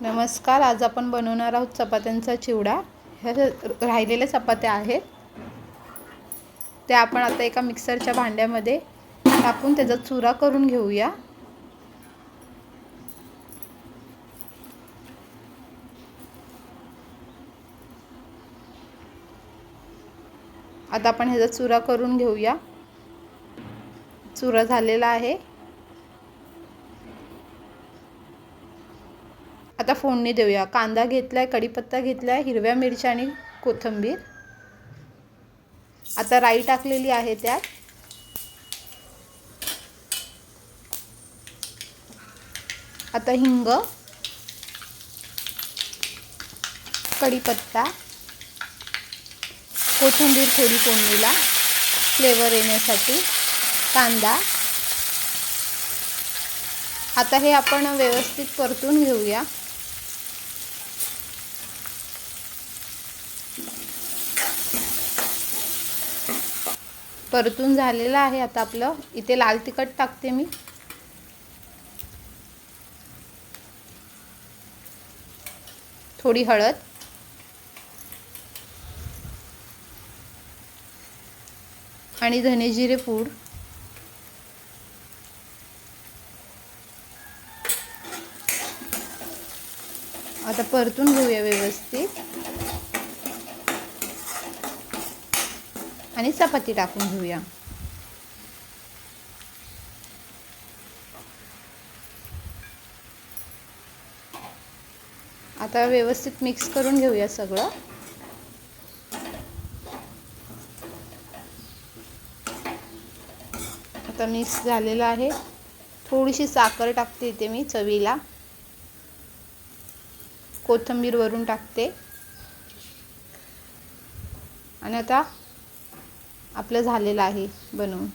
नमस्कार आज आपण बनवणार आहोत चपात्यांचा चिवडा. ह्या राहिलेल्या चपात्या आहेत त्या आपण आता एका मिक्सरच्या भांड्यामध्ये टाकून त्याचा चुरा करून घेऊया. आता आपण ह्याचा चुरा करून घेऊया. चुरा झालेला आहे. आता फोडणी देऊया. कांदा घेतला आहे कढीपत्ता घेतला आहे हिरव्या मिरच्या आणि कोथिंबीर. आता राई टाकलेली आहे त्यात. आता हिंग कढीपत्ता कोथिंबीर थोडी फोडणीला फ्लेवर येण्यासाठी कांदा. आता हे आपण व्यवस्थित परतून घेऊया. परतून झालेलं आहे आता आपलं. इथे लाल तिखट टाकते मी. थोडी हळद. आणि धने जिरे पूड. आता परतून घेऊया व्यवस्थित. आणि चपाती टाकून घेऊया. आता व्यवस्थित मिक्स करून घेऊया सगळं. आता मिक्स झालेलं आहे. थोडीशी साखर टाकते इथे मी चवीला. कोथंबीर वरून टाकते. आणि आता आपलं झालेलं आहे बनवून.